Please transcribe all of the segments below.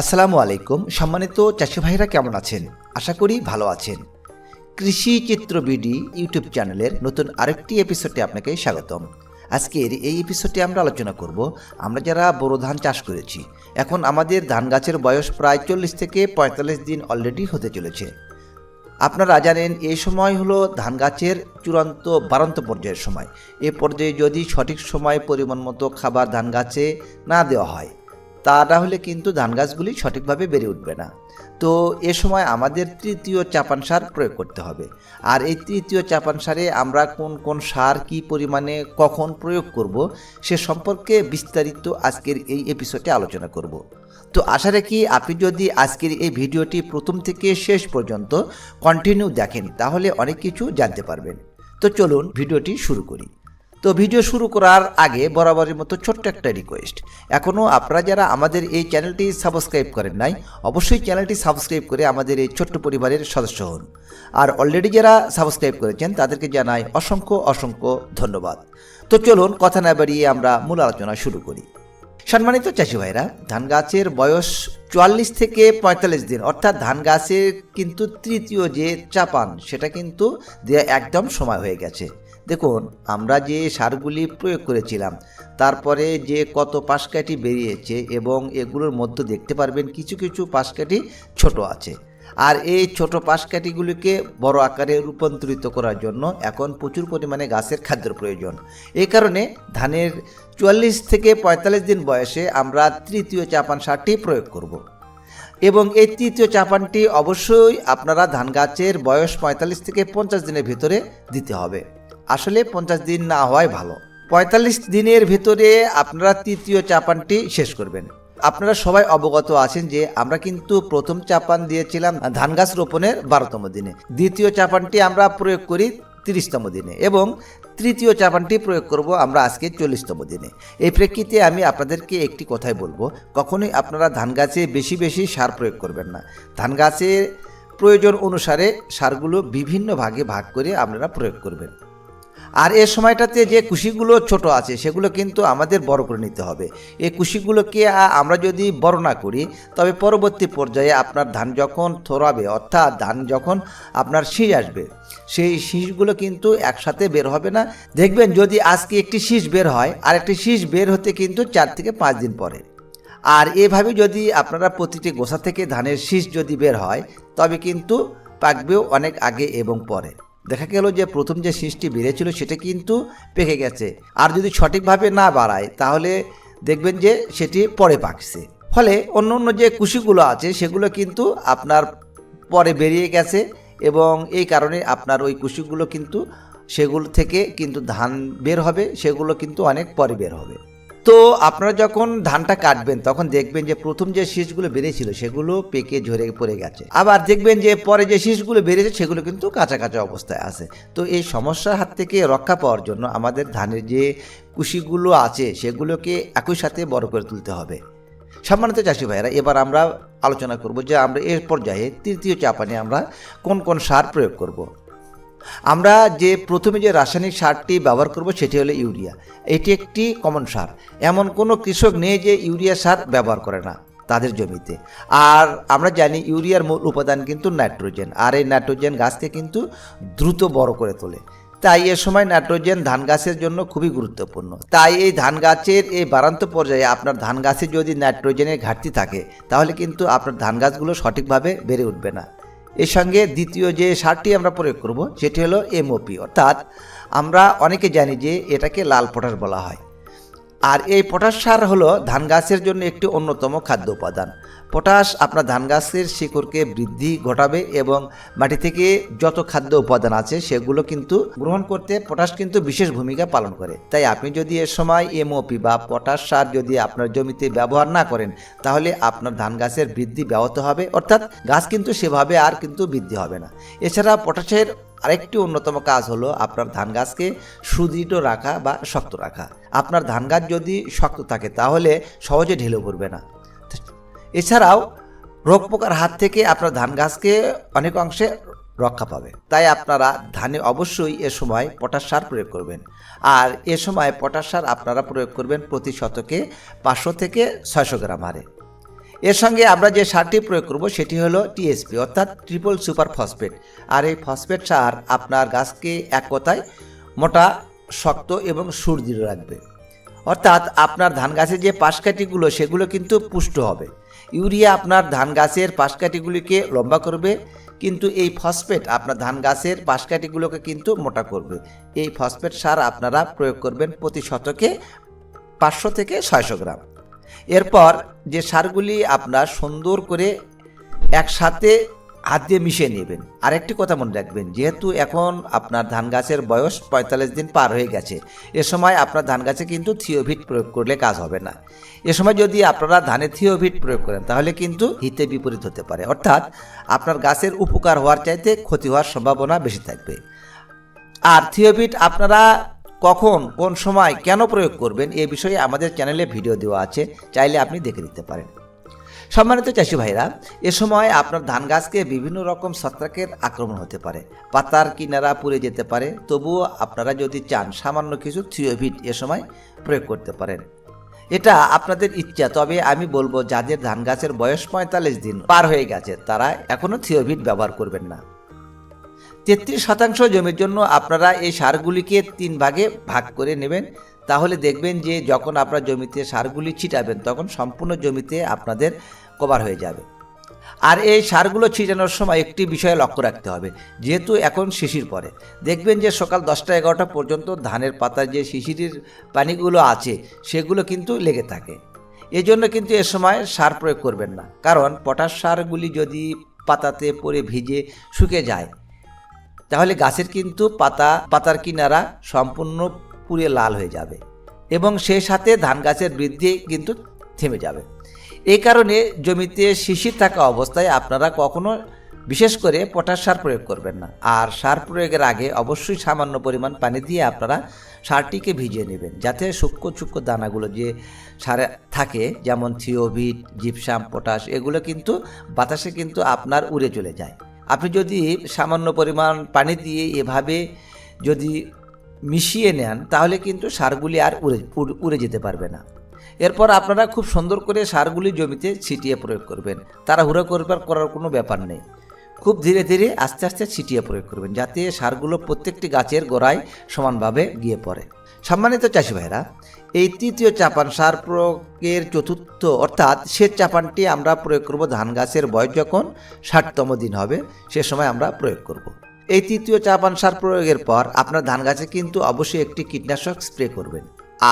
আসসালামু আলাইকুম। সম্মানিত চাষি ভাইরা কেমন আছেন? আশা করি ভালো আছেন। কৃষি চিত্র বিডি ইউটিউব চ্যানেলের নতুন আরেকটি এপিসোডে আপনাকে স্বাগতম। আজকের এই এপিসোডে আমরা আলোচনা করব, আমরা যারা বোরো ধান চাষ করেছি, এখন আমাদের ধান গাছের বয়স প্রায় চল্লিশ থেকে পঁয়তাল্লিশ দিন অলরেডি হতে চলেছে। আপনারা জানেন এই সময় হলো ধান গাছের চূড়ান্ত বারান্ত পর্যায়ের সময়। এ পর্যায়ে যদি সঠিক সময় পরিমাণ মতো খাবার ধান গাছে না দেওয়া হয় তা হলে কিন্তু ধান গাছগুলি সঠিকভাবে বেড়ে উঠবে না। তো এ সময় আমাদের তৃতীয় চাপান সার প্রয়োগ করতে হবে। আর এই তৃতীয় চাপান সারে আমরা কোন কোন সার কি পরিমাণে কখন প্রয়োগ করব সে সম্পর্কে বিস্তারিত আজকের এই এপিসোডে আলোচনা করব। তো আশা রাখি আপনি যদি আজকের এই ভিডিওটি প্রথম থেকে শেষ পর্যন্ত কন্টিনিউ দেখেন, তাহলে অনেক কিছু জানতে পারবেন। তো চলুন ভিডিওটি শুরু করি। তো ভিডিও শুরু করার আগে বরাবরের মতো ছোট্ট একটা রিকোয়েস্ট এখনও আপনারা যারা আমাদের এই চ্যানেলটি সাবস্ক্রাইব করেন নাই, অবশ্যই চ্যানেলটি সাবস্ক্রাইব করে আমাদের এই ছোট্ট পরিবারের সদস্য হন। আর অলরেডি যারা সাবস্ক্রাইব করেছেন, তাদেরকে জানাই অসংখ্য অসংখ্য ধন্যবাদ। তো চলুন কথা না বাড়িয়ে আমরা মূল আলোচনা শুরু করি। সম্মানিত চাষি ভাইরা, ধান গাছের বয়স চুয়াল্লিশ থেকে পঁয়তাল্লিশ দিন, অর্থাৎ ধান গাছের কিন্তু তৃতীয় যে চাপান, সেটা কিন্তু একদম সময় হয়ে গেছে। দেখুন, আমরা যে সারগুলি প্রয়োগ করেছিলাম, তারপরে যে কত পাশকাঠি বেরিয়েছে এবং এগুলোর মধ্যে দেখতে পারবেন কিছু কিছু পাশকাঠি ছোট আছে। আর এই ছোট পাশকাঠিগুলিকে বড় আকারে রূপান্তরিত করার জন্য এখন প্রচুর পরিমাণে গাছের খাদ্যের প্রয়োজন। এই কারণে ধানের চুয়াল্লিশ থেকে পঁয়তাল্লিশ দিন বয়সে আমরা তৃতীয় চাপান সারটি প্রয়োগ করব। এবং এই তৃতীয় চাপানটি অবশ্যই আপনারা ধান গাছের বয়স পঁয়তাল্লিশ থেকে পঞ্চাশ দিনের ভিতরে দিতে হবে। আসলে পঞ্চাশ দিন না হওয়াই ভালো। পঁয়তাল্লিশ দিনের ভেতরে আপনারা তৃতীয় চাপানটি শেষ করবেন। আপনারা সবাই অবগত আছেন যে আমরা কিন্তু প্রথম চাপান দিয়েছিলাম ধান গাছ রোপণের বারোতম দিনে। দ্বিতীয় চাপানটি আমরা প্রয়োগ করি তিরিশতম দিনে এবং তৃতীয় চাপানটি প্রয়োগ করব আমরা আজকে চল্লিশতম দিনে। এই প্রেক্ষিতে আমি আপনাদেরকে একটি কথাই বলব, কখনোই আপনারা ধান গাছে বেশি বেশি সার প্রয়োগ করবেন না। ধান গাছের প্রয়োজন অনুসারে সারগুলো বিভিন্ন ভাগে ভাগ করে আপনারা প্রয়োগ করবেন। আর এ সময়টাতে যে কুশিগুলো ছোট আছে, সেগুলো কিন্তু আমাদের বড় করে নিতে হবে। এই কুশিগুলোকে আমরা যদি বড় না করি, তবে পরবর্তী পর্যায়ে আপনার ধান যখন থরাবে, অর্থাৎ ধান যখন আপনার শীষ আসবে, সেই শীষগুলো কিন্তু একসাথে বের হবে না। দেখবেন যদি আজকে একটি শীষ বের হয় আর একটি শীষ বের হতে কিন্তু চার থেকে পাঁচ দিন পরে। আর এভাবে যদি আপনারা প্রতিটি গোছা থেকে ধানের শীষ যদি বের হয়, তবে কিন্তু পাকবেও অনেক আগে এবং পরে। দেখা গেল যে প্রথম যে শীষটি বেড়েছিল সেটা কিন্তু পেকে গেছে। আর যদি সঠিকভাবে না বাড়ায়, তাহলে দেখবেন যে সেটি পরে পাকছে। ফলে অন্য অন্য যে কুশিগুলো আছে, সেগুলো কিন্তু আপনার পরে বেরিয়ে গেছে এবং এই কারণে আপনার ওই কুশিগুলো কিন্তু সেগুলো থেকে কিন্তু ধান বের হবে, সেগুলো কিন্তু অনেক পরে বের হবে। তো আপনারা যখন ধানটা কাটবেন, তখন দেখবেন যে প্রথম যে শীষগুলো বেরিয়েছিল, সেগুলো পেকে ঝরে পড়ে গেছে। আবার দেখবেন যে পরে যে শীষগুলো বেরিয়েছে, সেগুলো কিন্তু কাঁচা কাঁচা অবস্থায় আছে। তো এই সমস্যার হাত থেকে রক্ষা পাওয়ার জন্য আমাদের ধানের যে কুশিগুলো আছে, সেগুলোকে একই সাথে বড় করে তুলতে হবে। সম্মানিত চাষি ভাইয়েরা, এবার আমরা আলোচনা করব যে আমরা এর পর্যায়ে তৃতীয় চাপানে আমরা কোন কোন সার প্রয়োগ করব। আমরা যে প্রথমে যে রাসায়নিক সারটি ব্যবহার করব সেটি হলো ইউরিয়া। এটি একটি কমন সার। এমন কোনো কৃষক নেই যে ইউরিয়া সার ব্যবহার করে না তাদের জমিতে। আর আমরা জানি ইউরিয়ার মূল উপাদান কিন্তু নাইট্রোজেন। আর এই নাইট্রোজেন গাছকে কিন্তু দ্রুত বড় করে তোলে। তাই এ সময় নাইট্রোজেন ধান গাছের জন্য খুবই গুরুত্বপূর্ণ। তাই এই ধান গাছের এই বারান্ত পর্যায়ে আপনার ধান গাছে যদি নাইট্রোজেনের ঘাটতি থাকে, তাহলে কিন্তু আপনার ধান গাছগুলো সঠিকভাবে বেড়ে উঠবে না। এর সঙ্গে দ্বিতীয় যে সারটি আমরা প্রয়োগ করব, সেটি হলো এমওপি অর্থাৎ আমরা অনেকে জানি যে এটাকে লাল পটাশ বলা হয়। আর এই পটাশ সার হলো ধান গাছের জন্য একটি অন্যতম খাদ্য উপাদান। পটাশ আপনার ধান গাছের শিকড়কে বৃদ্ধি ঘটাবে এবং মাটি থেকে যত খাদ্য উপাদান আছে সেগুলো কিন্তু গ্রহণ করতে পটাশ কিন্তু বিশেষ ভূমিকা পালন করে। তাই আপনি যদি এর সময় এমওপি বা পটাশ সার যদি আপনার জমিতে ব্যবহার না করেন, তাহলে আপনার ধান গাছের বৃদ্ধি ব্যাহত হবে, অর্থাৎ গাছ কিন্তু সেভাবে আর কিন্তু বৃদ্ধি হবে না। এছাড়া পটাশের আরেকটি অন্যতম কাজ হলো আপনার ধান গাছকে সুদৃঢ় রাখা বা শক্ত রাখা। আপনার ধান গাছ যদি শক্ত থাকে, তাহলে সহজে ঢেলে পড়বে না। এছাড়াও রোগ পোকার হাত থেকে আপনার ধান গাছকে অনেক অংশে রক্ষা পাবে। তাই আপনারা ধানে অবশ্যই এ সময় পটাশ সার প্রয়োগ করবেন। আর এ সময় পটাশ সার আপনারা প্রয়োগ করবেন প্রতি শতকে পাঁচশো থেকে ছয়শো গ্রাম হারে। এর সঙ্গে আমরা যে সারটি প্রয়োগ করব সেটি হলো টিএসপি অর্থাৎ ট্রিপল সুপার ফসফেট। আর এই ফসফেট সার আপনার গাছকে এক কথায় মোটা, শক্ত এবং সুদৃঢ় রাখবে। অর্থাৎ আপনার ধান গাছের যে পাশকাঠিগুলো, সেগুলো কিন্তু পুষ্ট হবে। ইউরিয়া আপনার ধান গাছের পাশকাঠিগুলিকে লম্বা করবে, কিন্তু এই ফসফেট আপনার ধান গাছের পাশকাঠিগুলোকে কিন্তু মোটা করবে। এই ফসফেট সার আপনারা প্রয়োগ করবেন প্রতি শতকে পাঁচশো থেকে ছয়শো গ্রাম। এরপর যে সারগুলি আপনার সুন্দর করে একসাথে হাত দিয়ে মিশিয়ে নেবেন। আরেকটি কথা মনে রাখবেন, যেহেতু এখন আপনার ধান গাছের বয়স পঁয়তাল্লিশ দিন পার হয়ে গেছে, এ সময় আপনার ধান গাছে কিন্তু থিওভিট প্রয়োগ করলে কাজ হবে না। এ সময় যদি আপনারা ধানে থিওভিট প্রয়োগ করেন, তাহলে কিন্তু হিতে বিপরীত হতে পারে। অর্থাৎ আপনার গাছের উপকার হওয়ার চাইতে ক্ষতি হওয়ার সম্ভাবনা বেশি থাকবে। আর থিওভিট আপনারা কখন, কোন সময় কেন প্রয়োগ করবেন, এ বিষয়ে আমাদের চ্যানেলে ভিডিও দেওয়া আছে, চাইলে আপনি দেখে নিতে পারেন। সম্মানিত চাষি ভাইরা, এ সময় আপনার ধান গাছকে বিভিন্ন রকম ছত্রাকের আক্রমণ হতে পারে। পাতার কিনারা পুড়ে যেতে পারে, তবুও আপনারা যদি চান সামান্য কিছু থিওভিট এ সময় প্রয়োগ করতে পারেন। এটা আপনাদের ইচ্ছা, তবে আমি বলব যাদের ধান গাছের বয়স পঁয়তাল্লিশ দিন পার হয়ে গেছে, তারা এখনও থিওভিট ব্যবহার করবেন না। তেত্রিশ শতাংশ জমির জন্য আপনারা এই সারগুলিকে তিন ভাগে ভাগ করে নেবেন। তাহলে দেখবেন যে যখন আপনার জমিতে সারগুলি ছিটাবেন, তখন সম্পূর্ণ জমিতে আপনাদের কভার হয়ে যাবে। আর এই সারগুলো ছিটানোর সময় একটি বিষয়ে লক্ষ্য রাখতে হবে, যেহেতু এখন শিশির পরে দেখবেন যে সকাল দশটা এগারোটা পর্যন্ত ধানের পাতার যে শিশিরের পানিগুলো আছে, সেগুলো কিন্তু লেগে থাকে। এজন্য কিন্তু এ সময় সার প্রয়োগ করবেন না। কারণ পটাশ সারগুলি যদি পাতাতে পড়ে ভিজে শুকে যায়, তাহলে গাছের কিন্তু পাতা, পাতার কিনারা সম্পূর্ণ পুড়ে লাল হয়ে যাবে এবং সে সাথে ধান গাছের বৃদ্ধি কিন্তু থেমে যাবে। এই কারণে জমিতে শিশির থাকা অবস্থায় আপনারা কখনো বিশেষ করে পটাশ সার প্রয়োগ করবেন না। আর সার প্রয়োগের আগে অবশ্যই সামান্য পরিমাণ পানি দিয়ে আপনারা সারটিকে ভিজিয়ে নেবেন যাতে সূক্ষ্ম সূক্ষ্ম দানাগুলো যে সারে থাকে, যেমন থিওভিট জিপসাম, পটাশ, এগুলো কিন্তু বাতাসে কিন্তু আপনার উড়ে চলে যায়। আপনি যদি সামান্য পরিমাণ পানি দিয়ে এভাবে যদি মিশিয়ে নেন, তাহলে কিন্তু সারগুলি আর উড়ে উড়ে যেতে পারবে না। এরপর আপনারা খুব সুন্দর করে সারগুলি জমিতে ছিটিয়ে প্রয়োগ করবেন। তারা হুড়ো করবার, করার কোনো ব্যাপার নেই। খুব ধীরে ধীরে আস্তে আস্তে ছিটিয়ে প্রয়োগ করবেন, যাতে সারগুলো প্রত্যেকটি গাছের গোড়ায় সমানভাবে গিয়ে পড়ে। সম্মানিত চাষি ভাইরা এই তৃতীয় চাপান সার প্রয়োগের চতুর্থ, অর্থাৎ শেষ চাপানটি আমরা প্রয়োগ করব ধান গাছের বয়স যখন ষাটতম দিন হবে, সে সময় আমরা প্রয়োগ করব। এই তৃতীয় চাপান সার প্রয়োগের পর আপনার ধান গাছে কিন্তু অবশ্যই একটি কীটনাশক স্প্রে করবেন।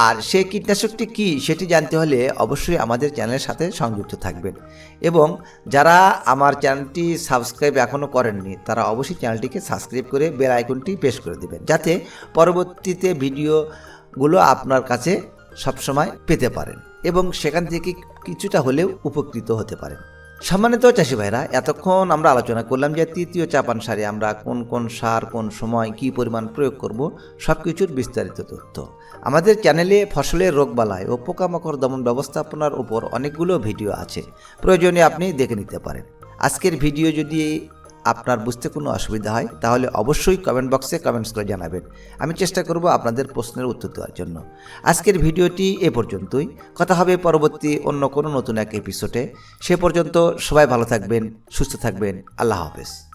আর সেই কীটনাশকটি কি সেটি জানতে হলে অবশ্যই আমাদের চ্যানেলের সাথে সংযুক্ত থাকবেন। এবং যারা আমার চ্যানেলটি সাবস্ক্রাইব এখনও করেননি, তারা অবশ্যই চ্যানেলটিকে সাবস্ক্রাইব করে বেল আইকনটি প্রেস করে দেবেন, যাতে পরবর্তীতে ভিডিওগুলো আপনার কাছে সবসময় পেতে পারেন এবং সেখান থেকে কিছুটা হলেও উপকৃত হতে পারেন। সম্মানিত চাষি ভাইরা, এতক্ষণ আমরা আলোচনা করলাম যে তৃতীয় চাপান সারে আমরা কোন কোন সার, কোন সময় কি পরিমাণ প্রয়োগ করব সব কিছুর বিস্তারিত তথ্য। আমাদের চ্যানেলে ফসলের রোগবালাই ও পোকামাকড় দমন ব্যবস্থাপনার উপর অনেকগুলো ভিডিও আছে, প্রয়োজনে আপনি দেখে নিতে পারেন। আজকের ভিডিও যদি আপনার বুঝতে কোনো অসুবিধা হয়, তাহলে অবশ্যই কমেন্ট বক্সে কমেন্টস করে জানাবেন। আমি চেষ্টা করব আপনাদের প্রশ্নের উত্তর দেওয়ার জন্য। আজকের ভিডিওটি এ পর্যন্তই। কথা হবে পরবর্তী অন্য কোনো নতুন এক এপিসোডে সে পর্যন্ত সবাই ভালো থাকবেন, সুস্থ থাকবেন। আল্লাহ হাফেজ।